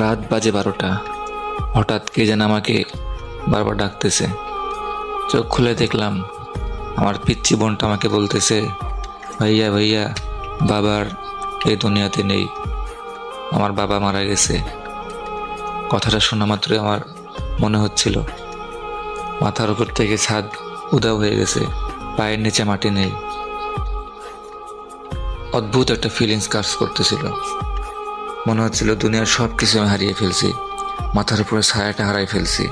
রাত বাজে বারোটা। হঠাৎ কে যেন আমাকে বারবার ডাকতেছে। চোখ খুলে দেখলাম আমার পিচ্ছি বোনটা আমাকে বলতেছে, ভাইয়া ভাইয়া বাবার এই দুনিয়াতে নেই। আমার বাবা মারা গেছে। কথাটা শোনা মাত্রই আমার মনে হচ্ছিল, মাথার উপর থেকে ছাদ উদাও হয়ে গেছে, পায়ের নিচে মাটি নেই। অদ্ভুত একটা ফিলিংস কাজ করতেছিল। মনে হচ্ছিল দুনিয়ার সব কিছু আমি হারিয়ে ফেলছি। মাথার উপরে ছায়াটা হারাই ফেলছি।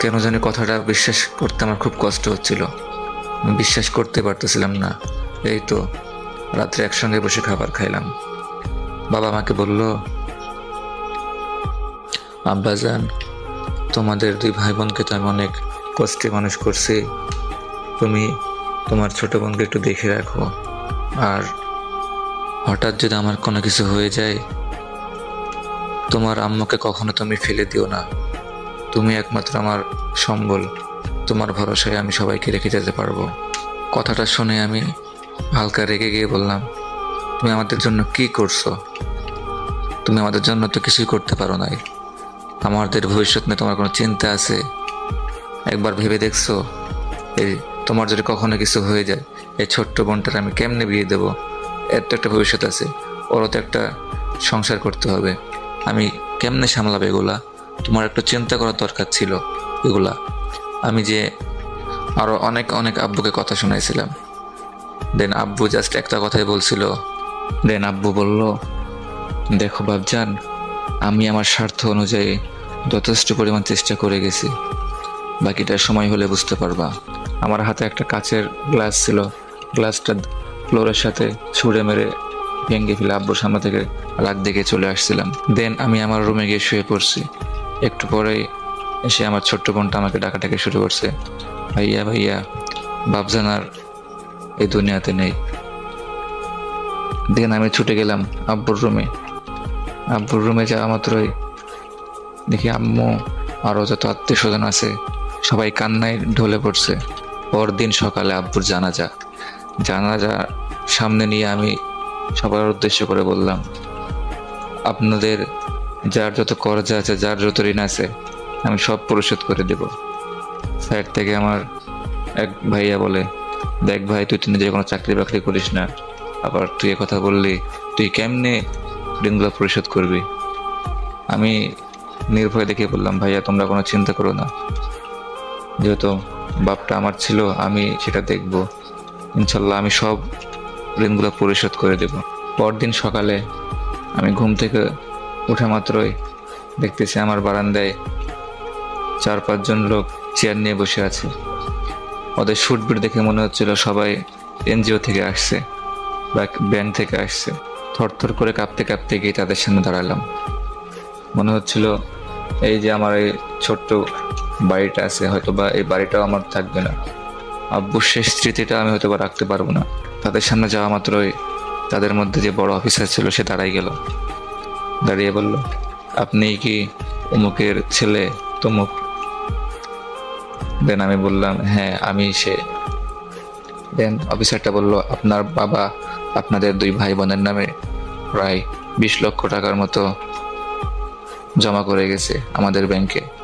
কেন জানি কথাটা বিশ্বাস করতে আমার খুব কষ্ট হচ্ছিল। আমি বিশ্বাস করতে পারতেছিলাম না। এই তো, রাত্রে একসঙ্গে বসে খাবার খাইলাম। বাবা আমাকে বলল আব্বাজান তোমাদের দুই ভাই বোনকে তো আমি অনেক কষ্টে মানুষ করছি। তুমি তোমার ছোট বোনকে একটু দেখে রাখো। আর হঠাৎ যদি আমার কোনো কিছু হয়ে যায়, তোমার আম্মুকে কখনো তুমি ফেলে দিও না। তুমি একমাত্র আমার সম্বল। তোমার ভরসায় আমি সবাইকে রেখে যেতে পারব। কথাটা শুনে আমি হালকা রেগে গিয়ে বললাম, তুমি আমাদের জন্য কি করছ? তুমি আমাদের জন্য তো কিছুই করতে পারো নাই। আমাদের ভবিষ্যৎ নিয়ে তোমার কোনো চিন্তা আছে? একবার ভেবে দেখছ? এই তোমার যদি কখনো কিছু হয়ে যায়, এই ছোট্ট বোনটার আমি কেমনে বিয়ে দেবো? এর তো একটা ভবিষ্যৎ আছে। ওরও তো একটা সংসার করতে হবে। আমি কেমনে সামলাবে এগুলা? তোমার একটু চিন্তা করার দরকার ছিল এগুলা। আমি যে আরও অনেক অনেক আব্বুকে কথা শোনাইছিলাম। দেন আব্বু জাস্ট একটা কথাই বলছিল। দেন আব্বু বলল, দেখো বাবজান আমি আমার স্বার্থ অনুযায়ী যথেষ্ট পরিমাণ চেষ্টা করে গেছি। বাকিটা সময় হলে বুঝতে পারবা। আমার হাতে একটা কাচের গ্লাস ছিল। গ্লাসটা ফ্লোরের সাথে ছুঁড়ে মেরে ভেঙে ফেলে আব্বুর সামনে থেকে রাগ দিকে চলে আসছিলাম। দেন আমি আমার রুমে গিয়ে শুয়ে পড়ছি। একটু পরেই এসে আমার ছোট্ট বোনটা আমাকে ডাকাটাকে শুরু করছে। ভাইয়া ভাইয়া বাবজান আর এই দুনিয়াতে নেই। দেন আমি ছুটে গেলাম আব্বুর রুমে আব্বুর রুমে যাওয়া মাত্রই দেখি আম্মু আরও যত আত্মীয় স্বজন আছে সবাই কান্নায় ঢলে পড়ছে। পরদিন সকালে আব্বুর জানাজা। জানাজা সামনে নিয়ে আমি সবার উদ্দেশ্য করে বললাম, আপনাদের যার যত কর্জা আছে, যার যত ঋণ আছে, আমি সব পরিশোধ করে দেব। সাইড থেকে আমার এক ভাইয়া বলে, দেখ ভাই, তুই তো নিজে কোনো চাকরি বাকরি করিস না। আবার তুই কথা বললি, তুই কেমনে ঋণগুলো পরিশোধ করবি? আমি নির্ভয় দেখে বললাম, ভাইয়া, তোমরা কোনো চিন্তা করো না। যেহেতু বাপটা আমার ছিল, আমি সেটা দেখব। ইনশাল্লাহ আমি সব ঋণগুলো পরিশোধ করে দেব। পরদিন সকালে আমি ঘুম থেকে ওঠা মাত্রই দেখতেছি আমার বারান্দায় চার পাঁচজন লোক চেয়ার নিয়ে বসে আছে। ওদের শুটবিট দেখে মনে হচ্ছিল সবাই এনজিও থেকে আসছে বা ব্যাংক থেকে আসছে। থরথর করে কাঁপতে কাঁপতে গিয়ে তাদের সামনে দাঁড়ালাম। মনে হচ্ছিল এই যে আমার এই ছোট্ট বাড়িটা আছে হয়তো বা এই বাড়িটাও আমার থাকবে না। আব্বুর শেষ স্মৃতিটা আমি হয়তো বা রাখতে পারব না। তাদের সামনে যাওয়া মাত্রই তাদের মধ্যে যে বড় অফিসার ছিল সে দাঁড়াই গেল। দাঁড়িয়ে বলল, আপনি কি অমুকের ছেলে তমুক? দেন আমি বললাম হ্যাঁ আমি সে। দেন অফিসারটা বলল, আপনার বাবা আপনাদের দুই ভাই বোনের নামে প্রায় বিশ লক্ষ টাকার মতো জমা করে গেছে আমাদের ব্যাংকে।